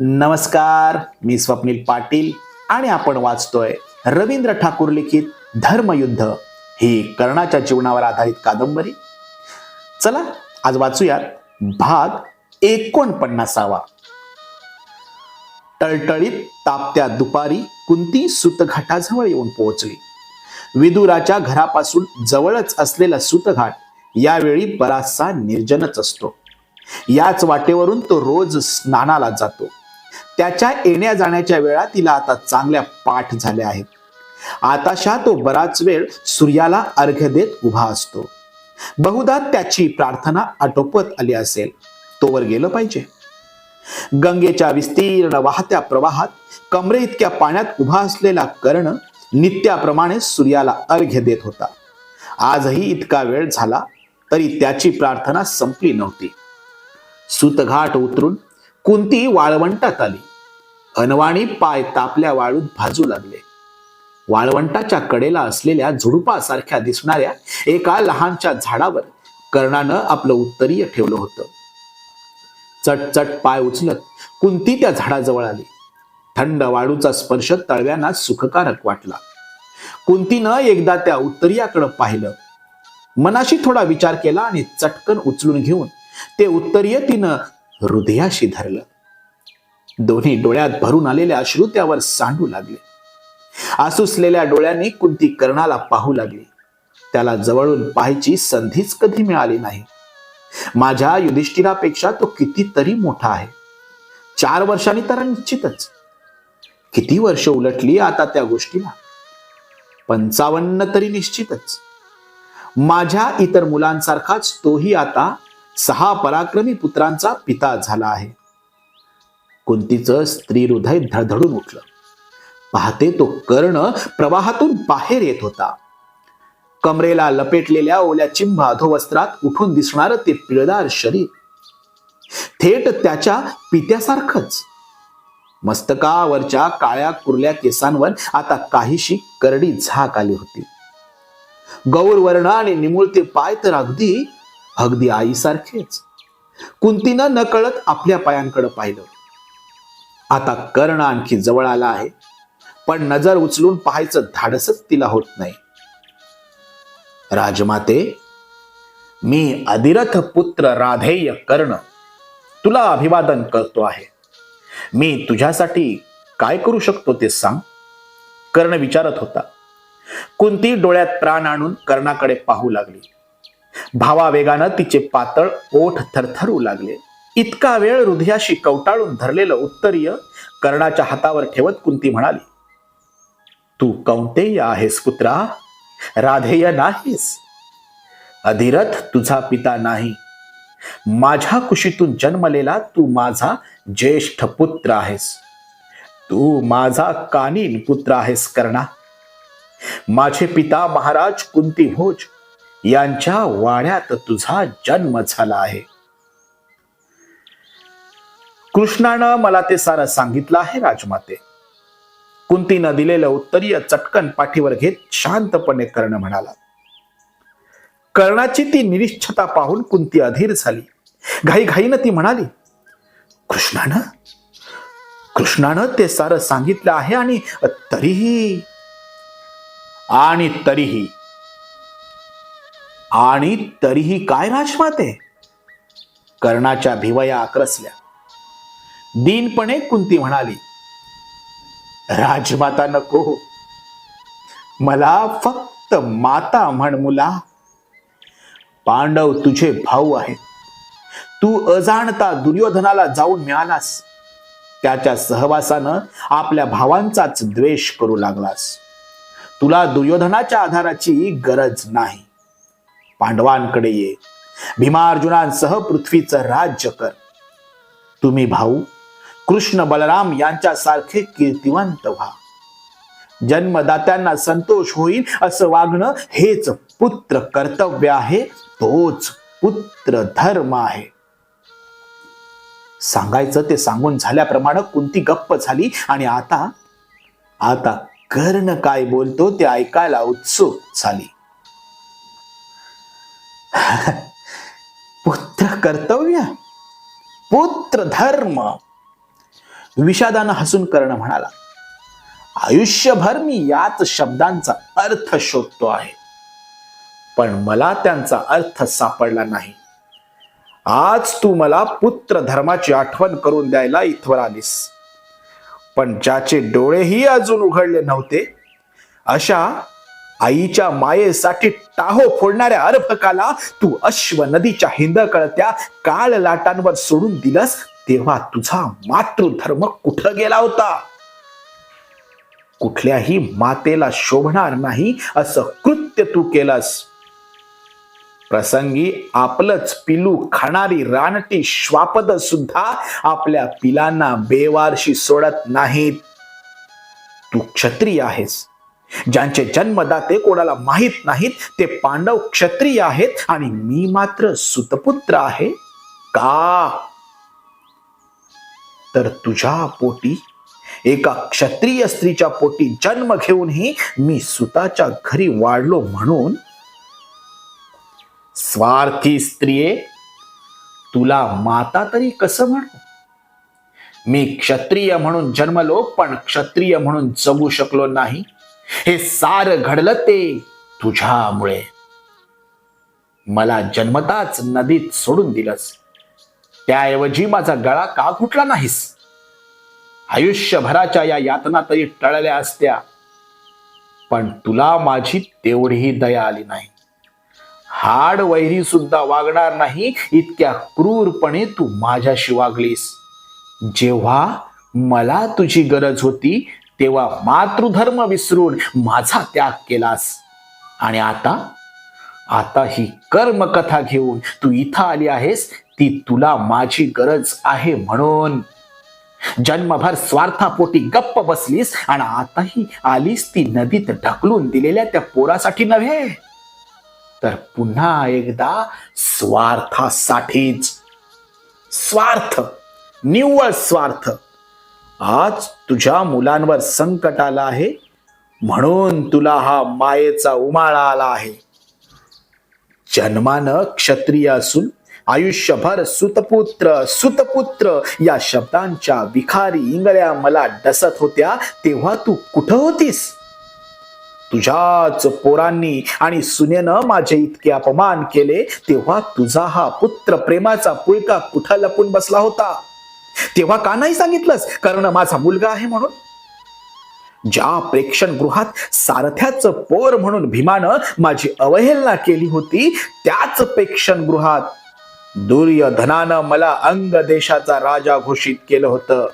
नमस्कार मी स्वप्नील पाटील आणि आपण वाचतोय रवींद्र ठाकूर लिखित धर्मयुद्ध. ही कर्णाच्या जीवनावर आधारित कादंबरी. चला आज वाचूयात भाग एकोणपन्नासावा. टळटळीत तापत्या दुपारी कुंती सुतघाटाजवळ येऊन पोहोचली. विदुराच्या घरापासून जवळच असलेला सुतघाट यावेळी बराचसा निर्जनच असतो. याच वाटेवरून तो रोज स्नानाला जातो. त्याच्या येण्या जाण्याच्या वेळा तिला आता चांगल्या पाठ झाल्या आहेत. आताशा तो बराच वेळ सूर्याला अर्घ्य देत उभा असतो. बहुधा त्याची प्रार्थना आटोपत आली असेल. तोवर गेलं पाहिजे. गंगेच्या विस्तीर्ण वाहत्या प्रवाहात कमरे इतक्या पाण्यात उभा असलेला कर्ण नित्याप्रमाणे सूर्याला अर्घ्य देत होता. आजही इतका वेळ झाला तरी त्याची प्रार्थना संपली नव्हती. सुतघाट उतरून कुंती वाळवंटात आली. अनवाणी पाय तापल्या वाळूत भाजू लागले. वाळवंटाच्या कडेला असलेल्या झुडुपासारख्या दिसणाऱ्या एका लहानच्या झाडावर कर्णानं आपलं उत्तरीय ठेवलं होतं. चटचट पाय उचलत कुंती त्या झाडाजवळ आली. थंड वाळूचा स्पर्श तळव्यांना सुखकारक वाटला. कुंतीनं एकदा त्या उत्तरीयाकडं पाहिलं. मनाशी थोडा विचार केला आणि चटकन उचलून घेऊन ते उत्तरीय तिनं हृदयाशी धरलं. दोन्ही डोळ्यात भरून आलेल्या अश्रू त्यावर सांडू लागले. आसुसलेल्या डोळ्यांनी कुंती कर्णाला पाहू लागली. त्याला जवळून पाहायची संधीच कधी मिळाली नाही. माझ्या युधिष्ठिरापेक्षा तो कितीतरी मोठा आहे. चार वर्षांनी तर निश्चितच. किती वर्ष उलटली आता त्या गोष्टीला? पंचावन्न तरी निश्चितच. माझ्या इतर मुलांसारखाच तोही आता सहा पराक्रमी पुत्रांचा पिता झाला आहे. कुंतीचं स्त्री हृदय धडधडून उठलं. पाहते तो कर्ण प्रवाहातून बाहेर येत होता. कमरेला लपेटलेल्या ओल्या चिंभ अधोवस्त्रात उठून दिसणार ते पिळदार शरीर. थेट त्याच्या पित्यासारखंच. मस्तकावरच्या काळ्या कुरल्या केसांवर आता काहीशी करडी झाक आली होती. गौर वर्ण आणि निमुळते पाय तर अगदी अगदी आईसारखेच. कुंतीनं नकळत आपल्या पायांकडे पाहिलं. आता कर्ण आणखी जवळ आला आहे. पण नजर उचलून पाहायचं धाडसच तिला होत नाही. राजमाते मी अधिरथ पुत्र राधेय कर्ण तुला अभिवादन करतो आहे. मी तुझ्यासाठी काय करू शकतो ते सांग. कर्ण विचारत होता. कुंती डोळ्यात प्राण आणून कर्णाकडे पाहू लागली. भावावेगानं तिचे पातळ ओठ थरथरू लागले. इतका वेळ हृदयाशी कवटाळून धरलेलं उत्तरीय कर्णाच्या हातावर ठेवत कुंती म्हणाली तू कौंतेय आहेस पुत्रा राधेय नाहीस. अधिरथ तुझा पिता नाही. माझ्या कुशीतून जन्मलेला तू माझा ज्येष्ठ पुत्र आहेस. तू माझा कानीन पुत्र आहेस कर्णा. माझे पिता महाराज कुंती भोज यांच्या वाड्यात तुझा जन्म झाला आहे. कृष्णानं मला ते सारं सांगितलं आहे राजमाते. कुंतीनं दिलेलं उत्तरीय चटकन पाठीवर घेत शांतपणे कर्ण म्हणाला कर्णाची ती निरिच्छता पाहून कुंती अधीर झाली. घाई घाईनं ती म्हणाली कृष्णानं? कृष्णानं ते सारं सांगितलं आहे आणि तरीही आणि तरीही आणि तरीही काय राजमाते? कर्णाच्या भिवया आक्रसल्या. दीनपणे कुंती म्हणाली राजमाता नको. मला फक्त माता म्हण मुला. पांडव तुझे भाऊ आहेत. तू अजाणता दुर्योधनाला जाऊन मिळालास. त्याच्या सहवासानं आपल्या भावांचाच द्वेष करू लागलास. तुला दुर्योधनाच्या आधाराची गरज नाही. पांडवांकडे ये. भीमार्जुनांसह पृथ्वीचं राज्य कर. तुम्ही भाऊ कृष्ण बलराम यांच्यासारखे कीर्तिवंत व्हा. जन्मदात्यांना संतोष होईल असं वागणं हेच पुत्र कर्तव्य आहे तोच पुत्र धर्म आहे. सांगायचं ते सांगून झाल्याप्रमाणे कुंती गप्प झाली आणि आता आता कर्ण काय बोलतो ते ऐकायला उत्सुक झाली. पुत्र कर्तव्य पुत्र धर्म. विषादानं हसून कर्ण म्हणाला. आयुष्यभर मी याच शब्दांचा अर्थ शोधतो आहे. पण मला त्यांचा अर्थ सापडला नाही. आज तू मला पुत्र धर्माची आठवण करून द्यायला इथवर आलीस. पण ज्याचे डोळेही अजून उघडले नव्हते अशा आईच्या मायेसाठी टाहो फोडणाऱ्या अर्भकाला तू अश्व नदीच्या हिंदकळत्या काळ लाटांवर सोडून दिलंस? तेव्हा तुझा मातृधर्म कुठं गेला होता? कुठल्याही मातेला शोभणार नाही असं कृत्य तू केलंस. प्रसंगी आपलंच पिलू खाणारी रानटी श्वापद सुद्धा आपल्या पिलांना बेवारशी सोडत नाहीत. तू क्षत्रिय आहेस. ज्यांचे जन्मदाते कोणाला माहीत नाहीत ते पांडव क्षत्रिय आहेत आणि मी मात्र सुतपुत्र आहे. का? तर तुझ्या पोटी एका क्षत्रिय स्त्रीच्या पोटी जन्म घेऊनही मी सुताच्या घरी वाढलो म्हणून स्वार्थी स्त्रिये तुला माता तरी कसं म्हणू? मी क्षत्रिय म्हणून जन्मलो पण क्षत्रिय म्हणून जगू शकलो नाही. हे सार घडलं ते तुझ्यामुळे. मला जन्मताच नदीत सोडून दिलंस. त्याऐवजी माझा गळा का घुटला नाहीस? आयुष्यभराच्या या यातना तरी टळल्या असत्या. पण तुला माझी तेवढीही दया आली नाही. हाड वैरी सुद्धा वागणार नाही इतक्या क्रूरपणे तू माझ्याशी वागलीस. जेव्हा मला तुझी गरज होती तेव्हा मातृधर्म विसरून माझा त्याग केलास. आणि आता? आता ही कर्मकथा घेऊन तू इथं आली आहेस ती तुला माझी गरज आहे म्हणून. जन्मभर स्वार्थापोटी गप्प बसलीस आणि आताही आलीस ती नदीत ढकलून दिलेल्या त्या पोरासाठी नव्हे? तर पुन्हा एकदा स्वार्थासाठीच. स्वार्थ निव्वळ स्वार्थ. आज तुझ्या मुलांवर संकट आला आहे म्हणून तुला हा मायेचा उमाळा आला आहे. जन्मानं क्षत्रिय असून आयुष्यभर सुतपुत्र सुतपुत्र. या शब्दांच्या विखारी इंगळ्या मला डसत होत्या. तेव्हा तू कुठं होतीस? तुझ्याच पोरांनी आणि सुनेनं माझे इतके अपमान केले. तेव्हा तुझा हा पुत्र प्रेमाचा पुळका कुठं लपून बसला होता? तेव्हा का नाही सांगितलंस? कारण माझा मुलगा आहे म्हणून. ज्या प्रेक्षण गृहात सारथ्याचं पोर म्हणून भीमानं माझी अवहेलना केली होती त्याच प्रेक्षण गृहात दुर्योधनानं मला अंग देशाचा राजा घोषित केलं होतं.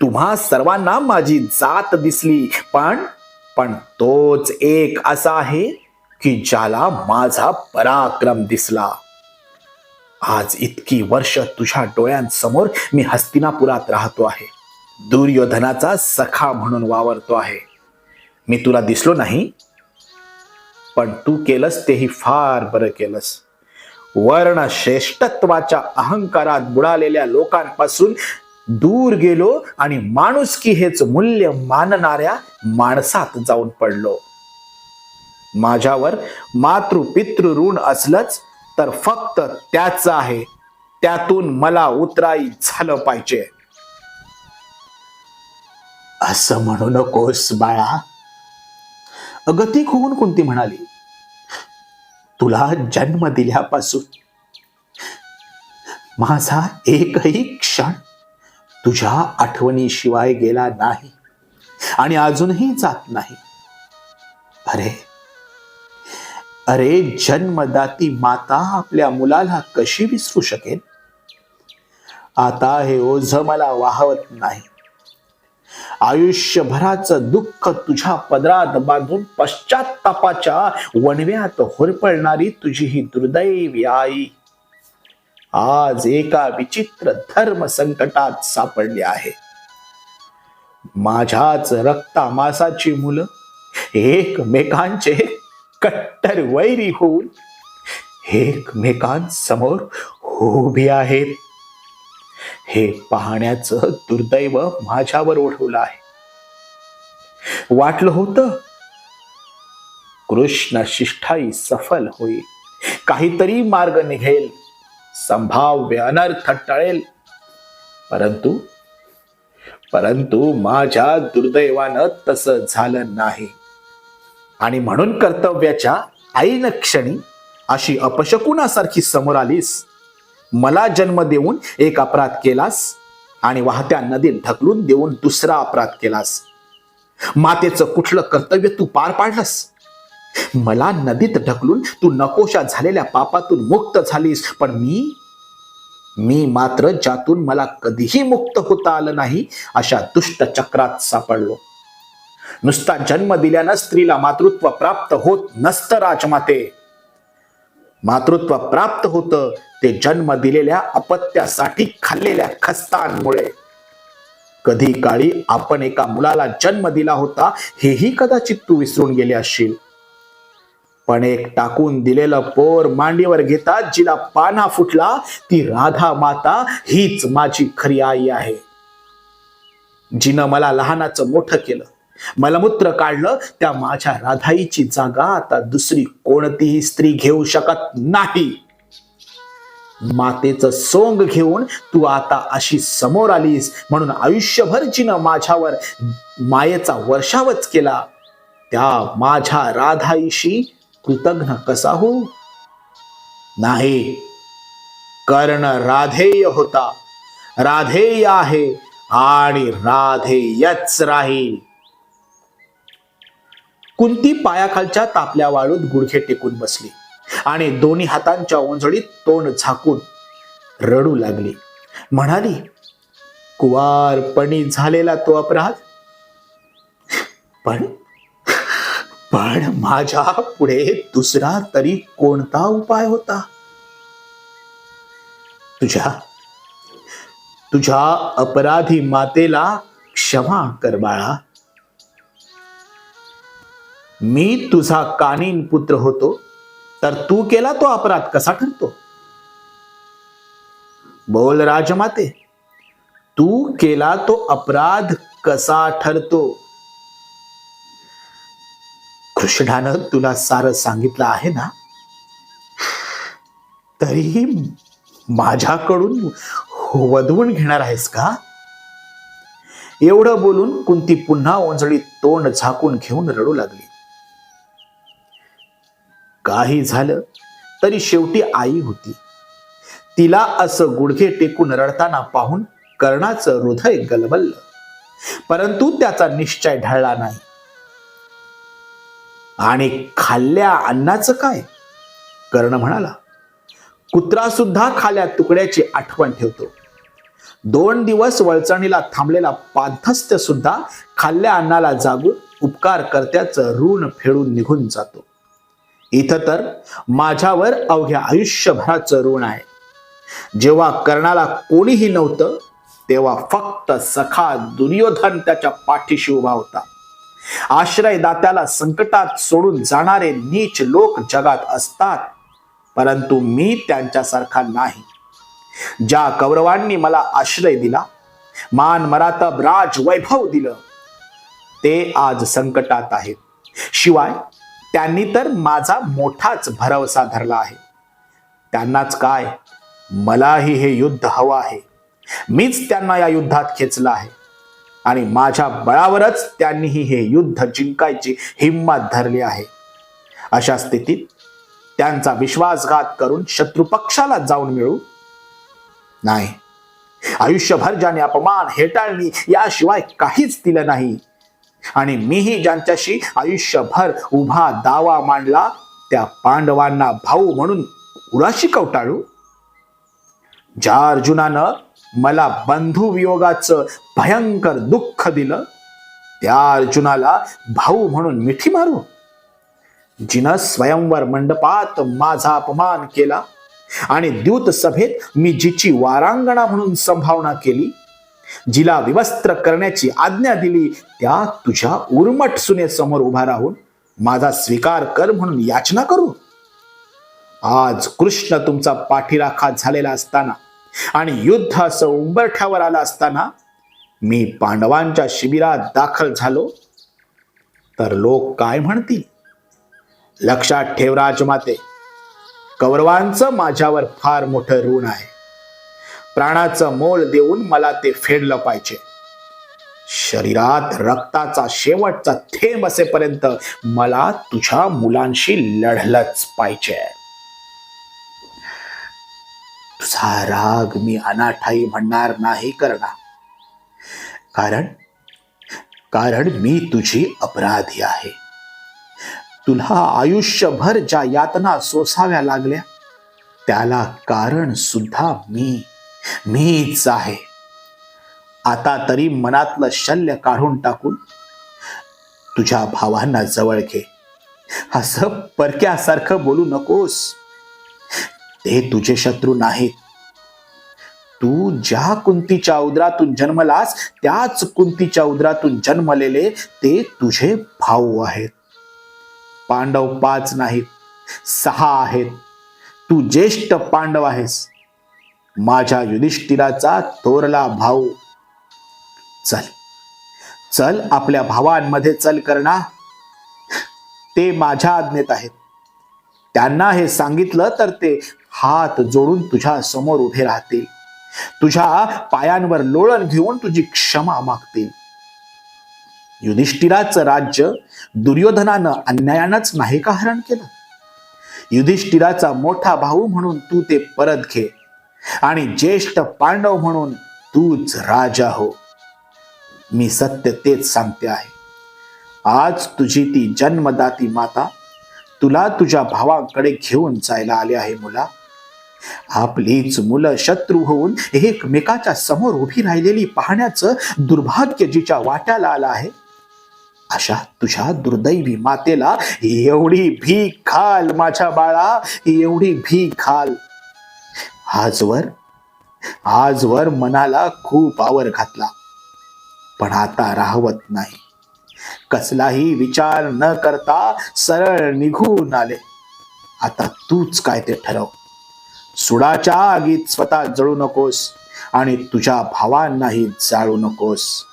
तुम्हा सर्वांना माझी जात दिसली पण पण तोच एक असा आहे की ज्याला माझा पराक्रम दिसला. आज इतकी वर्ष तुझ्या डोळ्यांसमोर मी हस्तिनापुरात राहतो आहे. दुर्योधनाचा सखा म्हणून वावरतो आहे. मी तुला दिसलो नाही पण तू केलंस तेही फार बरं केलंस. वर्ण श्रेष्ठत्वाच्या अहंकारात बुडालेल्या लोकांपासून दूर गेलो आणि माणुसकी हेच मूल्य मानणाऱ्या माणसात जाऊन पडलो. माझ्यावर मातृ पितृ ऋण असलंच तर फक्त त्याच आहे. त्यातून मला उतराई झालं पाहिजे. असं म्हणू नकोस बाळा. अगतिक होऊन कोणती म्हणाली? तुला जन्म दिल्यापासून. माझा एकही क्षण तुझ्या आठवणीशिवाय गेला नाही आणि अजूनही जात नाही. अरे अरे जन्मदाती माता आपल्या मुलाला कशी विसरू शकेल आता हे ओझ मला वाहवत नाही. आयुष्यभराचं दुःख तुझ्या पदरात बांधून पश्चातापाच्या वणव्यात होरपळणारी तुझी ही दुर्दैवी आई. आज एका विचित्र धर्म संकटात सापडली आहे. माझ्याच रक्तामासाची मुलं एकमेकांचे कट्टर वैरी होऊन एकमेकांसमोर उभी आहेत. हे पाहण्याचं दुर्दैव माझ्यावर ओढवलं आहे. वाटलं होतं कृष्ण शिष्ठाई सफल होईल काहीतरी मार्ग निघेल संभाव्य अनर्थ टळेल. परंतु परंतु माझ्या दुर्दैवानं तसं झालं नाही. आणि म्हणून कर्तव्याच्या ऐन क्षणी अशी अपशकुनासारखी समोर आलीस मला जन्म देऊन एक अपराध केलास आणि वाहत्या नदीत ढकलून देऊन दुसरा अपराध केलास. मातेचं कुठलं कर्तव्य तू पार पाडलंस? मला नदीत ढकलून तू नकोशा झालेल्या पापातून मुक्त झालीस पण मी मी मात्र ज्यातून मला कधीही मुक्त होता आलं नाही अशा दुष्ट चक्रात सापडलो. नुसता जन्म दिल्यानं स्त्रीला मातृत्व प्राप्त होत नसतं राजमाते. मातृत्व प्राप्त होतं ते जन्म दिलेल्या अपत्यासाठी खाल्लेल्या खस्तांमुळे. कधी काळी आपण एका मुलाला जन्म दिला होता हेही कदाचित तू विसरून गेले असशील. पण एक टाकून दिलेलं पोर मांडीवर घेतात जिला पाना फुटला ती राधा माता हीच माझी खरी आई आहे. जिनं मला लहानाचं मोठं केलं. मलमूत्र काढलं त्या माझ्या राधाईची जागा आता दुसरी कोणतीही स्त्री घेऊ शकत नाही. मातेचं सोंग घेऊन तू आता अशी समोर आलीस म्हणून आयुष्यभर जिनं माझ्यावर मायेचा वर्षावच केला. त्या माझ्या राधाईशी कृतज्ञ कसा हो? नाही. कर्ण राधेय होता. राधेय आहे आणि राधेयच राहील. कुंती पायाखालच्या तापल्या वाळूत गुडघे टेकून बसली. आणि दोन्ही हातांच्या ओंजळीत तोंड झाकून रडू लागली. म्हणाली कुवारपणी झालेला तो अपराध? पण पण माझ्या पुढे दुसरा तरी कोणता उपाय होता? तुझ्या तुझ्या अपराधी मातेला क्षमा कर बाळा. मी तुझा कानीन पुत्र होतो तर तू केला तो अपराध कसा ठरतो? बोल राजमाते तू केला तो अपराध कसा ठरतो? कृष्णानं तुला सारं सांगितलं आहे ना? तरीही माझ्याकडून वधवून घेणार आहेस का? एवढं बोलून कुंती पुन्हा ओंजळीत तोंड झाकून घेऊन रडू लागली. काही झालं तरी शेवटी आई होती. तिला असं गुडघे टेकून रडताना पाहून कर्णाचं हृदय गलबललं. परंतु त्याचा निश्चय ढळला नाही. आणि खाल्ल्या अन्नाचं काय? कर्ण म्हणाला कुत्रा सुद्धा खाल्या तुकड्याची आठवण ठेवतो. दोन दिवस वळचणीला थांबलेला पाधस्त्य सुद्धा खाल्ल्या अन्नाला जागून उपकार कर्त्याचं ऋण फेडून निघून जातो. इथं तर माझ्यावर अवघ्या आयुष्यभराचं ऋण आहे. जेव्हा कर्णाला कोणीही नव्हतं तेव्हा फक्त सखा दुर्योधन त्याच्या पाठीशी उभा होता. आश्रयदात्याला संकटात सोडून जाणारे नीच लोक जगात असतात परंतु मी त्यांच्यासारखा नाही. ज्या कौरवांनी मला आश्रय दिला मान मरातब राज वैभव दिलं ते आज संकटात आहेत. शिवाय त्यांनी तर माझा मोठाच भरवसा धरला आहे. त्यांनाच काय? मलाही हे युद्ध हवं आहे. मीच त्यांना या युद्धात खेचलं आहे. आणि माझ्या बळावरच त्यांनीही हे युद्ध जिंकायची हिंमत धरली आहे. अशा स्थितीत त्यांचा विश्वासघात करून शत्रुपक्षाला जाऊन मिळू? नाही. आयुष्यभर ज्याने अपमान हेटाळणी याशिवाय काहीच दिलं नाही. आणि मीही ज्यांच्याशी आयुष्यभर उभा दावा मांडला त्या पांडवांना भाऊ म्हणून उराशी कवटाळू? ज्या अर्जुनानं मला बंधू वियोगाचं भयंकर दुःख दिलं त्या अर्जुनाला भाऊ म्हणून मिठी मारू. जिनं स्वयंवर मंडपात माझा अपमान केला आणि द्यूत सभेत मी जिची वारांगणा म्हणून संभावना केली जिला विवस्त्र करण्याची आज्ञा दिली त्या तुझ्या उर्मट सुनेसमोर उभा राहून माझा स्वीकार कर म्हणून याचना करू. आज कृष्ण तुमचा पाठीराखा झालेला असताना आणि युद्ध असं उंबरठ्यावर आला असताना मी पांडवांच्या शिबिरात दाखल झालो. तर लोक काय म्हणतील? लक्षात ठेव राजमाते कौरवांचं माझ्यावर फार मोठं ऋण आहे. प्राणाचं मोल देऊन मला ते फेडलं पाहिजे. शरीरात रक्ताचा शेवटचा थेंब असेपर्यंत मला तुझ्या मुलांशी लढलंच पाहिजे. तुझा राग मी अनाठाई म्हणणार नाही करणार कारण कारण मी तुझी अपराधी आहे. तुला आयुष्यभर ज्या यातना सोसाव्या लागल्या त्याला कारण सुद्धा मी मीच आहे. आता तरी मनातलं शल्य काढून टाकून तुझ्या भावांना जवळ घे. असं परक्यासारखं बोलू नकोस. ते तुझे शत्रू नाहीत. तू ज्या कुंतीच्या उदरातून जन्मलास त्याच कुंतीच्या उदरातून जन्मलेले ते तुझे भाऊ आहेत. पांडव पाच नाहीत सहा आहेत. तू ज्येष्ठ पांडव आहेस. माझ्या युधिष्ठिराचा थोरला भाऊ. चल. चल आपल्या भावांमध्ये चल करणा. ते माझ्या आज्ञेत आहेत. त्यांना हे सांगितलं तर ते हात जोडून तुझ्या समोर उभे राहतील. तुझ्या पायांवर लोळण घेऊन तुझी क्षमा मागतील. युधिष्ठिराचं राज्य दुर्योधनानं अन्यायानंच नाही का हरण केलं? युधिष्ठिराचा मोठा भाऊ म्हणून तू ते परत घे. आणि ज्येष्ठ पांडव म्हणून तूच राजा हो. मी सत्य तेच सांगते आहे. आज तुझी ती जन्मदाती माता तुला तुझ्या भावाकडे घेऊन जायला आले आहे मुला. आपलीच मुलं शत्रू होऊन एकमेकाच्या समोर उभी राहिलेली पाहण्याचं दुर्भाग्य जिच्या वाट्याला आलं आहे. अशा तुझ्या दुर्दैवी मातेला एवढी भी खाल माझ्या बाळा एवढी भी खाल. आजवर आजवर मनाला खूप आवर घातला. पण आता राहवत नाही. कसलाही विचार न करता सरळ निघून आले. आता तूच काय ते ठरव. सुडाच्या आगीत स्वतः जळू नकोस आणि तुझ्या भावांनाही जाळू नकोस.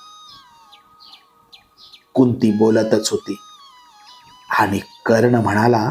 कुंती बोलतच होती. आणि कर्ण म्हणाला